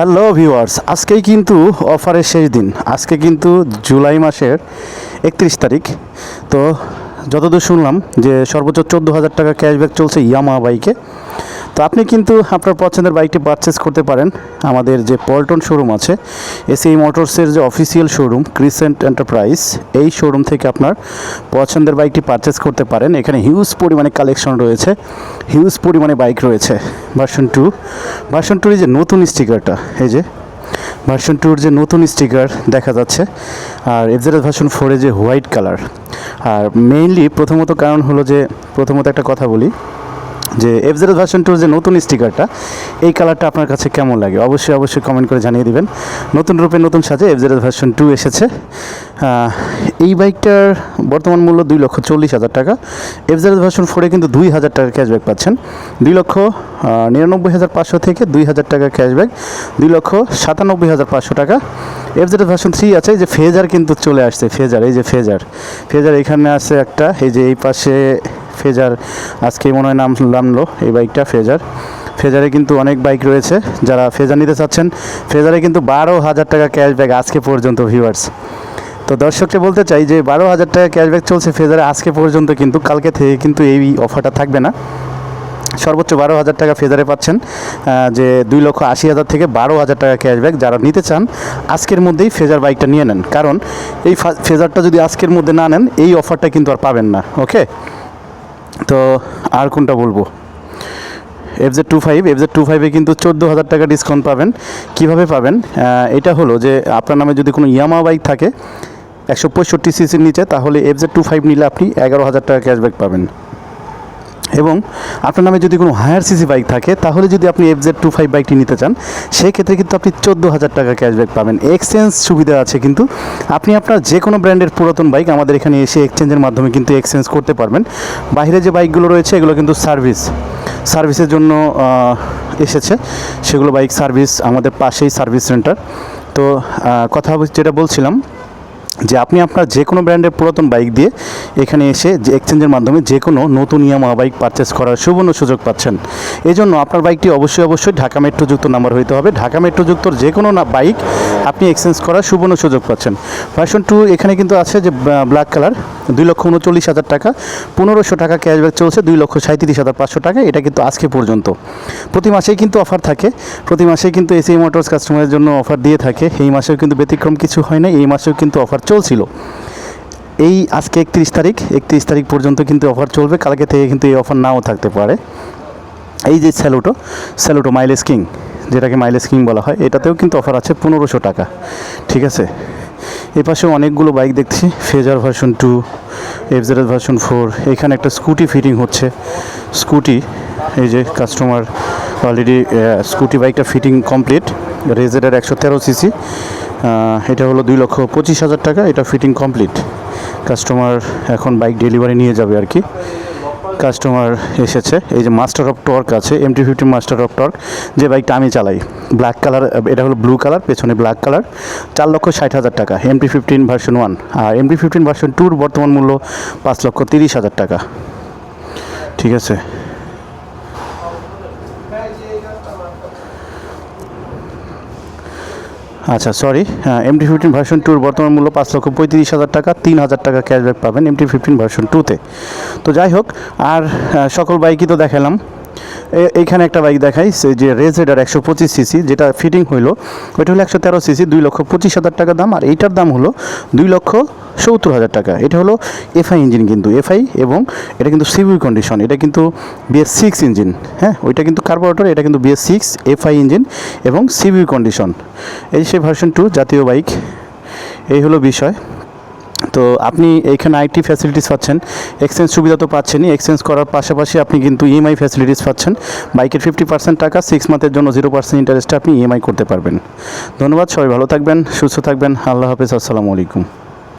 Hello viewers, আজকেই কিন্তু অফারের শেষ দিন। আজকে কিন্তু জুলাই মাসের একত্রিশ তারিখ। তো যতদূর শুনলাম যে সর্বোচ্চ চোদ্দ হাজার টাকা ক্যাশব্যাক চলছে ইয়ামা বাইকে। তো আপনি কিন্তু আপনার পছন্দের বাইকটি পারচেস করতে পারেন। আমাদের যে পল্টন শোরুম আছে এসিআই মোটরসের যে অফিসিয়াল শোরুম ক্রিসেন্ট এন্টারপ্রাইজ এই শোরুম থেকে আপনার পছন্দের বাইকটি পারচেস করতে পারেন। এখানে হিউজ পরিমাণে কালেকশন রয়েছে হিউজ পরিমাণে বাইক রয়েছে। ভার্সন টু ভার্সন টুর যে নতুন স্টিকারটা এই যে ভার্সন টুর যে নতুন স্টিকার দেখা যাচ্ছে, আর এফজেড ভার্সন ফোরে যে হোয়াইট কালার আর মেইনলি প্রথমত কারণ হলো যে, প্রথমত একটা কথা বলি যে এফ জিরো ভার্সন টুর যে নতুন স্টিকারটা এই কালারটা আপনার কাছে কেমন লাগে? অবশ্যই অবশ্যই কমেন্ট করে জানিয়ে দেবেন। নতুন রূপে নতুন সাজে এফ জিরো ভার্সন টু এসেছে। এই বাইকটার বর্তমান মূল্য দুই লক্ষ চল্লিশ হাজার টাকা। এফ জিরো ভার্সন ফোরে কিন্তু দুই হাজার টাকা ক্যাশব্যাক পাচ্ছেন। দুই লক্ষ নিরানব্বই হাজার পাঁচশো থেকে দুই হাজার টাকা ক্যাশব্যাক দুই লক্ষ সাতানব্বই হাজার পাঁচশো টাকা। এফ জিরো ভার্সন থ্রি আছে যে ফেজার কিন্তু চলে আসছে ফেজার এই যে ফেজার ফেজার এখানে আছে একটা, এই যে এই পাশে ফেজার আজকে মনে হয় নাম নামলো এই বাইকটা ফেজার ফেজারে কিন্তু অনেক বাইক রয়েছে, যারা ফেজার নিতে চাচ্ছেন। ফেজারে কিন্তু বারো হাজার টাকা ক্যাশব্যাক আজকে পর্যন্ত ভিউয়ার্স তো দর্শককে বলতে চাই যে, বারো হাজার টাকা ক্যাশব্যাক চলছে ফেজারে আজকে পর্যন্ত কিন্তু, কালকে থেকে কিন্তু এই অফারটা থাকবে না। সর্বোচ্চ বারো হাজার টাকা ফেজারে পাচ্ছেন যে দুই লক্ষ আশি হাজার থেকে বারো হাজার টাকা ক্যাশব্যাক যারা নিতে চান, আজকের মধ্যেই ফেজার বাইকটা নিয়ে নেন। কারণ এই ফেজারটা যদি আজকের মধ্যে না নেন, এই অফারটা কিন্তু আর পাবেন না ওকে তো আর কোনটা বলব? F Z two five F Z two ফাইভে কিন্তু চোদ্দ হাজার টাকা ডিসকাউন্ট পাবেন। কীভাবে পাবেন? এটা হলো যে আপনার নামে যদি কোনো ইয়ামা বাইক থাকে, একশো পঁয়ষট্টি সিসির নিচে, তাহলে এফ জেড টু ফাইভ নিলে আপনি এগারো হাজার টাকা ক্যাশব্যাক পাবেন। এবং আপনার নামে যদি কোনো হায়ার সিসি বাইক থাকে, তাহলে যদি আপনি এফ জেড টু ফাইভ বাইকটি নিতে চান, সেক্ষেত্রে কিন্তু আপনি চোদ্দ হাজার টাকা ক্যাশব্যাক পাবেন। এক্সচেঞ্জ সুবিধা আছে কিন্তু আপনি আপনার যে কোনো ব্র্যান্ডের পুরাতন বাইক আমাদের এখানে এসে এক্সচেঞ্জের মাধ্যমে কিন্তু এক্সচেঞ্জ করতে পারবেন। বাইরে যে বাইকগুলো রয়েছে, এগুলো কিন্তু সার্ভিস সার্ভিসের জন্য এসেছে। সেগুলো বাইক সার্ভিস আমাদের পাশেই সার্ভিস সেন্টার তো কথা যেটা বলছিলাম যে আপনি আপনার যে কোনো ব্র্যান্ডের পুরাতন বাইক দিয়ে এখানে এসে যে এক্সচেঞ্জের মাধ্যমে যে কোনো নতুন ইয়ামা বাইক পারচেস করার সুবর্ণ সুযোগ পাচ্ছেন। এই জন্য আপনার বাইকটি অবশ্যই অবশ্যই ঢাকা মেট্রোযুক্ত নাম্বার হইতে হবে। ঢাকা মেট্রোযুক্তর যে কোনো না বাইক আপনি এক্সচেঞ্জ করার সুবর্ণ সুযোগ পাচ্ছেন। ভার্সন টু এখানে কিন্তু আছে যে ব্ল্যাক কালার দুই লক্ষ উনচল্লিশ হাজার টাকা, পনেরোশো টাকা ক্যাশব্যাক চলছে, দুই লক্ষ সাঁত্রিশ হাজার পাঁচশো টাকা, এটা কিন্তু আজকে পর্যন্ত। প্রতি মাসেই কিন্তু অফার থাকে, প্রতি মাসেই কিন্তু এসি মোটরস কাস্টমারের জন্য অফার দিয়ে থাকে, এই মাসেও কিন্তু ব্যতিক্রম কিছু হয় না এই মাসেও কিন্তু অফার চলছিল। এই আজকে একত্রিশ তারিখ একত্রিশ তারিখ পর্যন্ত কিন্তু অফার চলবে, কালকে থেকে কিন্তু এই অফার নাও থাকতে পারে। এই যে স্যালুটো স্যালুটো মাইলেজ কিং যেটাকে মাইলেজ কিং বলা হয়, এটাতেও কিন্তু অফার আছে পনেরোশো টাকা। ঠিক আছে? এই পাশে অনেকগুলো বাইক দেখছি fazer version two FZ version four এখানে একটা স্কুটি ফিটিং হচ্ছে। স্কুটি এই যে কাস্টমার অলরেডি স্কুটি বাইকটা ফিটিং কমপ্লিট রেজেডের একশো তেরো সিসি এটা হলো দুই লক্ষ পঁচিশ হাজার টাকা, এটা ফিটিং কমপ্লিট কাস্টমার এখন বাইক ডেলিভারি নিয়ে যাবে আর কি। কাস্টমার এসেছে। এই যে মাস্টার অফ টর্ক আছে M T fifty master of torque যে বাইকটা আমি চালাই। ব্ল্যাক কালার এটা হলো ব্লু কালার পেছনে ব্ল্যাক কালার চার লক্ষ ষাট হাজার টাকা M T fifteen version one আর এম টি ফিফটিন ভার্সন টুর বর্তমান মূল্য পাঁচ লক্ষ তিরিশ হাজার টাকা। ঠিক আছে? আচ্ছা সরি এমটি ফিফটিন ভার্সন টুর বর্তমান মূল্য পাঁচ লক্ষ পঁয়ত্রিশ হাজার টাকা, তিন হাজার টাকা ক্যাশব্যাক পাবেন এমটি ফিফটিন ভার্সন টুতে তো। যাই হোক, আর সকল বাইকই তো দেখালাম। এইখানে একটা বাইক দেখাই সে যে রেজেডার একশো পঁচিশ সিসি, যেটা ফিটিং হইল ওইটা হলো একশো তেরো সিসি, দুই লক্ষ পঁচিশ হাজার টাকা দাম, আর এইটার দাম হলো দুই লক্ষ সত্তর হাজার টাকা। এটা হলো এফআই ইঞ্জিন কিন্তু এফআই এবং এটা কিন্তু সিভিউ কন্ডিশন এটা কিন্তু বিএস সিক্স ইঞ্জিন হ্যাঁ? ওইটা কিন্তু কার্বোরেটর এটা কিন্তু বিএস সিক্স এফআই ইঞ্জিন এবং সিভিউ কন্ডিশন এই সেই ভার্সন টু জাতীয় বাইক, এই হলো বিষয়। তো আপনি এখানে আইটি ফ্যাসিলিটিস পাচ্ছেন। এক্সচেঞ্জ সুবিধা তো পাচ্ছেনই। এক্সচেঞ্জ করার পাশাপাশি আপনি কিন্তু ইএমআই ফ্যাসিলিটিস পাচ্ছেন। বাইকের ফিফটি পার্সেন্ট টাকা সিক্স মান্থের জন্য জিরো পার্সেন্ট ইন্টারেস্টে আপনি ইএমআই করতে পারবেন। ধন্যবাদ, সবাই ভালো থাকবেন, সুস্থ থাকবেন। আল্লাহ হাফিজ, আসসালামু আলাইকুম।